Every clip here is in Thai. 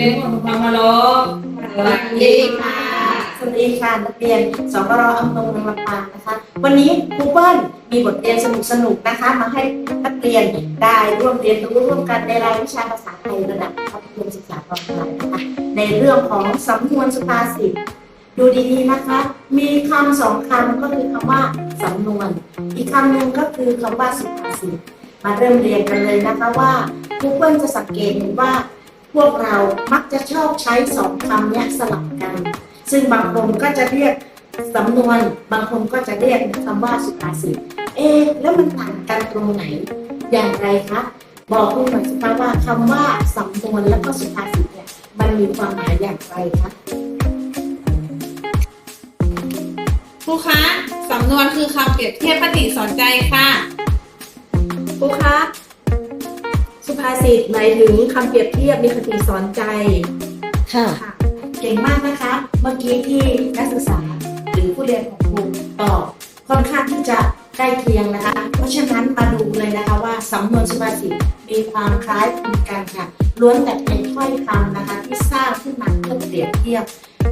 เรียนของความมาลบสวัสดีค่ะ สวัสดีค่ะนักเรียนสกรอำนงลำปางนะคะ วันนี้ครูเปิ้ลมีบทเรียนสนุกๆนะคะ มาให้นักเรียนได้ร่วมเรียนรู้ร่วมกันในรายวิชาภาษาไทยระดับมัธยมศึกษาตอนปลายนะคะ ในเรื่องของสำนวนสุภาษิตดูดีๆนะคะ มีคำสองคำก็คือคำว่าสำนวน อีกคำหนึ่งก็คือคำว่าสุภาษิตมาเริ่มเรียนกันเลยนะคะว่าครูเปิ้ลจะสังเกตเห็นว่า พวกเรามักจะชอบใช้สองคำนี้สลับกัน ซึ่งบางคนก็จะเรียกสำนวน บางคนก็จะเรียกคำว่าสุภาษิต เอ๊ะแล้วมันต่างกันตรงไหน อย่างไรคะบอกคุณหน่อยสิคะว่าคำว่าสำนวนแล้วก็สุภาษิตเนี่ยมันมีความหมายอย่างไรคะครูคะสำนวนคือคำเปรียบเทียบปฏิสอนใจค่ะครูคะ สุภาษิตหมายถึงคำเปรียบเทียบมีคติสอนใจค่ะเก่งมากนะคะ เมื่อกี้ที่นักศึกษาหรือผู้เรียนของครูตอบค่อนข้างที่จะใกล้เคียงนะคะ เพราะฉะนั้นมาดูเลยนะคะว่าสำนวนสุภาษิตมีความคล้ายคลึงกันค่ะ ล้วนแต่เป็นถ้อยคำนะคะที่สร้างขึ้นมาเพื่อเปรียบเทียบ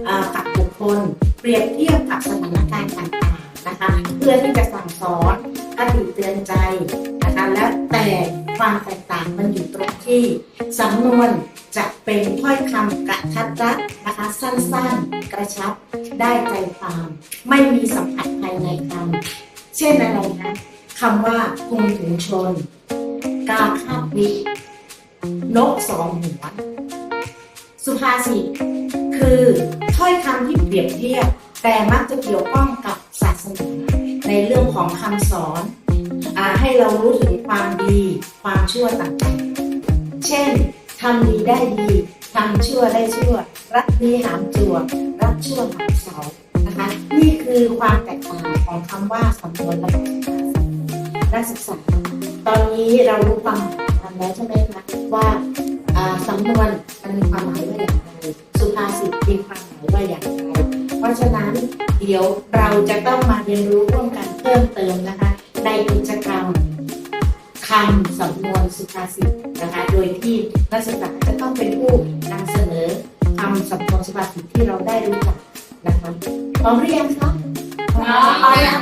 อ่ากับบุคคล เปรียบเทียบกับสถานการณ์ต่างๆนะคะ เพื่อที่จะสั่งสอนคติเตือนใจนะคะแล้วแต่ ความแตกต่างมันอยู่ตรงที่ สำนวนจะเป็นถ้อยคำกระทัดรัดนะคะ สั้นๆ กระชับได้ใจความ ไม่มีสัมผัสภายในคำเช่นอะไรนะคำว่าพุงถึงชน กาคาบวินกสองหัว สุภาษิตคือถ้อยคำที่เปรียบเทียบ แต่มักจะเกี่ยวข้องกับศาสนาในเรื่องของคำสอน ให้เรารู้ถึงความดีความชั่วต่างๆ เช่นทำดีได้ดีทำชั่วได้ชั่ว รักดีหามจั่วรักชั่วหามเสานะคะ นี่คือความแตกต่างของคำว่าสำนวนและนักศึกษาตอนนี้เรารู้ความหมายกันแล้วใช่ไหมคะว่าอ่าสำนวนมันมีความหมายว่าอย่างไรสุภาษิตมีความหมายว่าอย่างไรเพราะฉะนั้นเดี๋ยวเราจะต้องมาเรียนรู้ร่วมกันเพิ่มเติมนะคะ ในกิจกรรมคำสำนวนสุภาษิตนะคะ โดยที่นักศึกษาจะต้องเป็นผู้นำเสนอคำสำนวนสุภาษิตที่เราได้รู้จักนะคะพร้อมหรือยังคะพร้อมแล้ว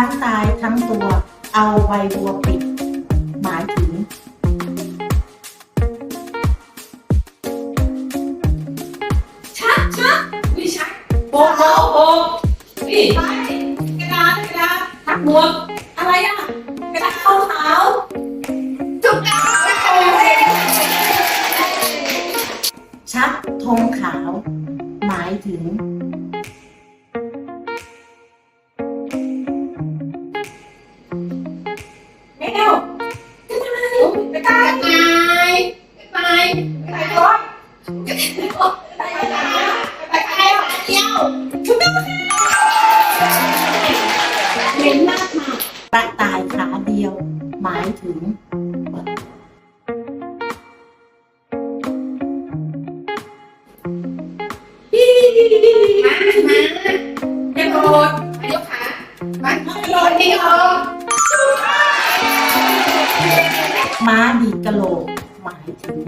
างตายทั้งตัว เอาใบบัวปิด หมายถึง ชักชักวิชักโป๊ะโป๊ะโป๊ะนี่ไปกระดาษกระดาษทักบัวก แมวกระต่ายกระต่ายกระต่ายกระต่ายกระต่ายร้อนกระต่ายกระต่ายกระต่ายเดียวเห็นมากค่ะกระต่ายขาเดียว หมายถึงมามาเดี๋ยวโดดมายกขามาโดดเดียว ม้าดีกะโหลกหมายถึง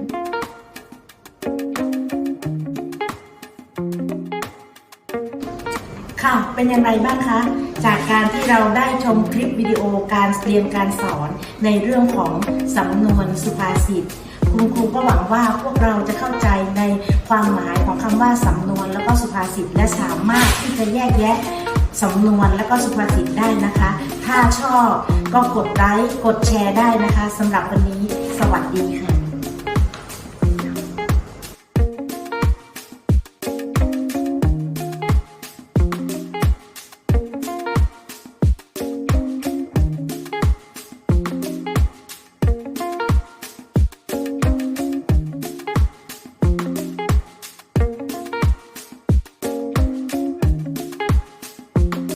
ค่ะ เป็นยังไงบ้างคะ จากการที่เราได้ชมคลิปวิดีโอการเรียนการสอนในเรื่องของสำนวนสุภาษิตคุณครูก็หวังว่าพวกเราจะเข้าใจในความหมายของคำว่าสำนวนแล้วก็สุภาษิตและสามารถที่จะแยกแยะ สำนวนและก็สุภาษิตได้นะคะ ถ้าชอบก็กดไลค์กดแชร์ได้นะคะสำหรับวันนี้สวัสดีค่ะ